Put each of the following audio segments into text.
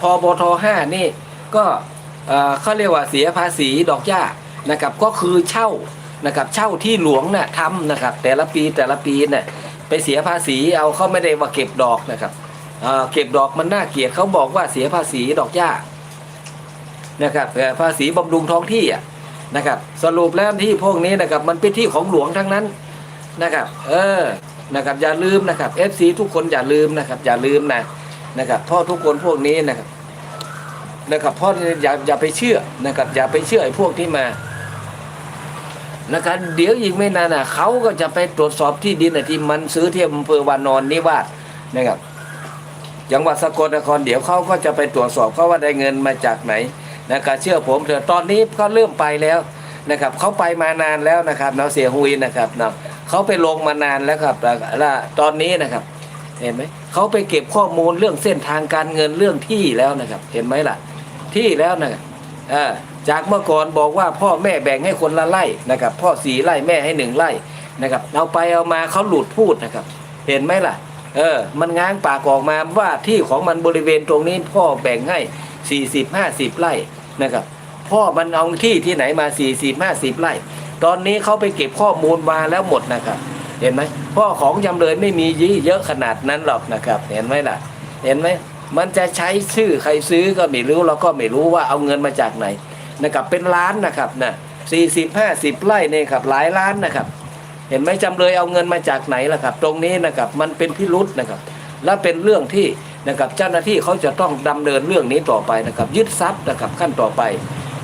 พบทห้านี่ก็เขาเรียกว่าเสียภาษีดอกหญ้านะครับก็คือเช่านะครับเช่าที่หลวงน่ะทำนะครับ แต่ละปีแต่ละปีเนี่ยไปเสียภาษีเอาเขาไม่ได้ว่าเก็บดอกนะครับเเก็บดอกมันน่าเกลียดเขาบอกว่าเสียภาษีดอกหญ้านะครับเอ่อภาษีบำรุงท้องที่อะนะครับสรุปแล้วที่พวกนี้นะครับมันเป็นที่ของหลวงทั้งนั้นนะครับ เออนะครับอย่าลืมนะครับ FC ทุกคนอย่าลืมนะครับ อย่าลืมนะ นะครับเพราะทุกคนพวกนี้นะครับนะครับเพราะอย่าอย่าไปเชื่อนะครับอย่าไปเชื่อไอ้พวกที่มานะครับเดี๋ยวอีกไม่นานน่ะเขาก็จะไปตรวจสอบที่ดินที่มันซื้อที่อำเภอวานอนนิวาสนะครับจังหวัดสกลนครเดี๋ยวเขาก็จะไปตรวจสอบเขาว่าได้เงินมาจากไหนนะครับเชื่อผมเถอะตอนนี้เขาเริ่มไปแล้วนะครับเขาไปมานานแล้วนะครับเนาะเสียหุยนะครับเนาะเขาไปลงมานานแล้วครับแล้วตอนนี้นะครับ เห็นไหมเขาไปเก็บข้อมูลเรื่องเส้นทางการเงินเรื่องที่แล้วนะครับ เห็นไหมล่ะ ที่แล้วนะจากเมื่อก่อนบอกว่าพ่อแม่แบ่งให้คนละไร่นะครับ พ่อสี่ไร่แม่ให้หนึ่งไร่นะครับเอาไปเอามาเขาหลุดพูดนะครับ เห็นไหมล่ะ เออ มันง้างปากออกมาว่าที่ของมันบริเวณตรงนี้พ่อแบ่งให้สี่สิบห้าสิบไร่นะครับ พ่อมันเอาที่ที่ไหนมาสี่สิบห้าสิบไร่ ตอนนี้เขาไปเก็บข้อมูลมาแล้วหมดนะครับ เห็นไหมพ่อของจำเลยไม่มียี่เยอะขนาดนั้นหรอกนะครับ เห็นไหมล่ะ เห็นไหมมันจะใช้ชื่อใครซื้อก็ไม่รู้เราก็ไม่รู้ว่าเอาเงินมาจากไหนนะครับเป็นล้านนะครับนะสี่สิบห้าสิบไร่เนี่ยครับหลายล้านนะครับ เห็นไหมจำเลยเอาเงินมาจากไหนล่ะครับ ตรงนี้นะครับมันเป็นพิรุษนะครับ และเป็นเรื่องที่นะครับเจ้าหน้าที่เขาจะต้องดำเนินเรื่องนี้ต่อไปนะครับ ยึดทรัพย์นะครับขั้นต่อไป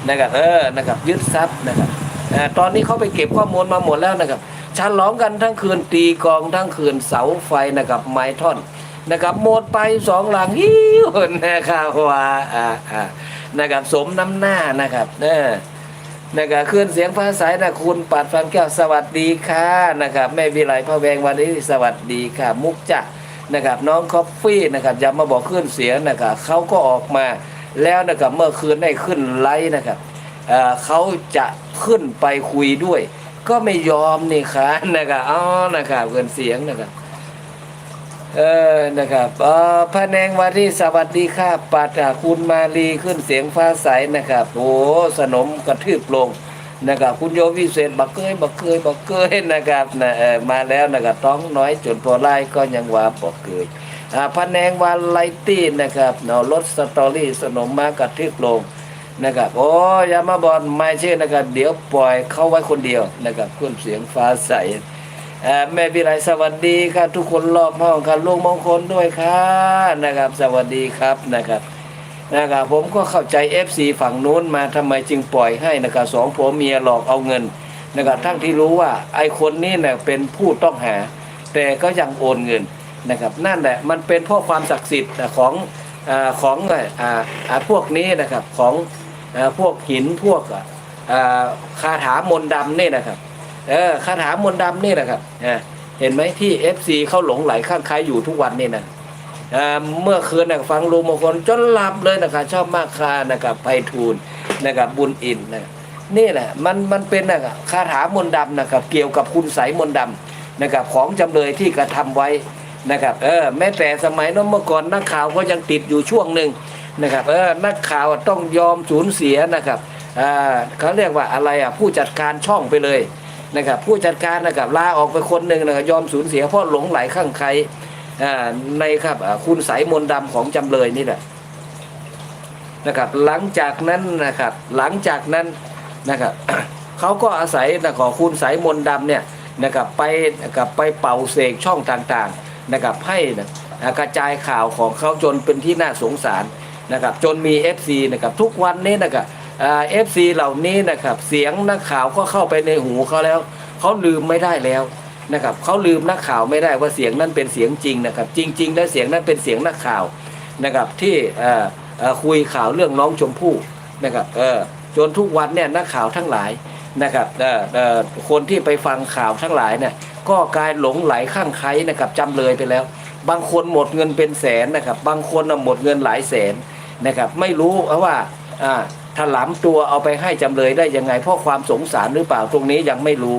นะครับเออนะครับยึดทรัพย์นะครับตอนนี้เขาไปเก็บข้อมูลมาหมดแล้วนะครับ ฉลองกันทั้งคืนตีกองทั้งคืนเสาไฟนะครับไม้ท่อนนะครับหมดไปสองหลังฮิ้วนะครับว่าอ่าอ่านะครับสมน้ำหน้านะครับเออนะครับขึ้นเสียงฟ้าใสนะคุณปัดฟันแก้วสวัสดีค่ะนะครับแม่วิไลพระแวงวันนี้สวัสดีค่ะ มุกจักนะครับน้องคอฟฟี่นะครับย่ามาบอกขึ้นเสียงนะครับเขาก็ออกมาแล้วนะครับเมื่อคืนได้ขึ้นไลฟ์นะครับเขาจะขึ้นไปคุยด้วย ก็ไม่ยอมนี่ค่ะนะครับอ๋อนะครับเกินเสียงนะครับเออนะครับเออพระแนงวันที่สวัสดีค่ะปัดอะคุณมาลีขึ้นเสียงฟ้าใสนะครับโอ้สนมกระทืบลงนะครับคุณโยวิเศษบักเกยบักเกยบักเกยนะครับนะเออมาแล้วนะครับท้องน้อยจนตัวไล่ก็ยังว่าบักเกยอ่าพระแนงวันไลตี้นะครับเนาะรถสตอรี่สนมมากระทืบลง นะครับโอ้ยามาบอลไม่เช่นนะครับ เดี๋ยวปล่อยเข้าไว้คนเดียวนะครับขึ้นเสียงฟ้าใสเอ่อแม่วิไลสวัสดีครับทุกคนรอบห้องครับลุงมงคลด้วยค่ะนะครับ สวัสดีครับนะครับนะครับผมก็เข้าใจ FC ฝั่งนู้นมาทำไมจึงปล่อยให้นะครับสองผัวเมียหลอกเอาเงินนะครับทั้งที่รู้ว่าไอ้คนนี้เนี่ยเป็นผู้ต้องหา แต่ก็ยังโอนเงินนะครับ นั่นแหละมันเป็นเพราะความศักดิ์สิทธิ์ของ ของอพวกนี้นะครับของอพวกหินพวกคาถามนต์ดำนี่นะครับเออคาถามนต์ดำนี่นะครับเห็นไหมที่ FC เขาหลงไหลข้างใครอยู่ทุกวันนี่นะเมื่อคืนนะฟังลุงมงคลจนหลับเลยนะครับชอบมากคานะครับไปทูลนะครับบุญอินนะนี่แหละมันมันเป็นนะครับคาถามนต์ดำนะครับเกี่ยวกับคุณไสยมนต์ดำนะครับของจำเลยที่กระทำไว้ นะครับเออแม้แต่สมัยนั้นเมื่อก่อนนักข่าวก็ยังติดอยู่ช่วงหนึ่งนะครับเออนักข่าวต้องยอมสูญเสียนะครับอ่าเขาเรียกว่าอะไรอะผู้จัดการช่องไปเลยนะครับผู้จัดการนะครับลาออกไปคนหนึ่งนะครับยอมสูญเสียเพราะหลงไหลข้างใครอ่าในครับคุณสายมนต์ดำของจำเลยนี่แหละนะครับหลังจากนั้นนะครับหลังจากนั้นนะครับเขาก็อาศัยนะขอคุณสายมนต์ดำเนี่ยนะครับไปนะครับไปเป่าเสกช่องต่างๆ นะครับให้นะกระจายข่าวของเขาจนเป็นที่น่าสงสารนะครับจนมี FC นะครับทุกวันนี้นะครับเอฟซีเหล่านี้นะครับเสียงนักข่าวก็เข้าไปในหูเขาแล้วเขาลืมไม่ได้แล้วนะครับเขาลืมนักข่าวไม่ได้ว่าเสียงนั้นเป็นเสียงจริงนะครับ จริง ๆ แล้วเสียงนั้นเป็นเสียงนักข่าวนะครับที่คุยข่าวเรื่องน้องชมพู่นะครับจนทุกวันเนี่ยนักข่าวทั้งหลาย นะครับคนที่ไปฟังข่าวทั้งหลายเนี่ยก็กลายหลงไหลข้างใครนะครับจำเลยไปแล้ว บางคนหมดเงินเป็นแสนนะครับ บางคนหมดเงินหลายแสนนะครับ ไม่รู้ว่าอ่าถลำตัวเอาไปให้จำเลยได้ยังไง เพราะความสงสารหรือเปล่าตรงนี้ยังไม่รู้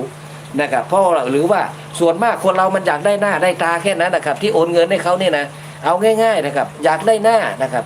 นะครับเพราะหรือว่าส่วนมากคนเรามันอยากได้หน้าได้ตาแค่นั้นนะครับ ที่โอนเงินให้เขาเนี่ยนะเอาง่าย ๆนะครับ อยากได้หน้านะครับ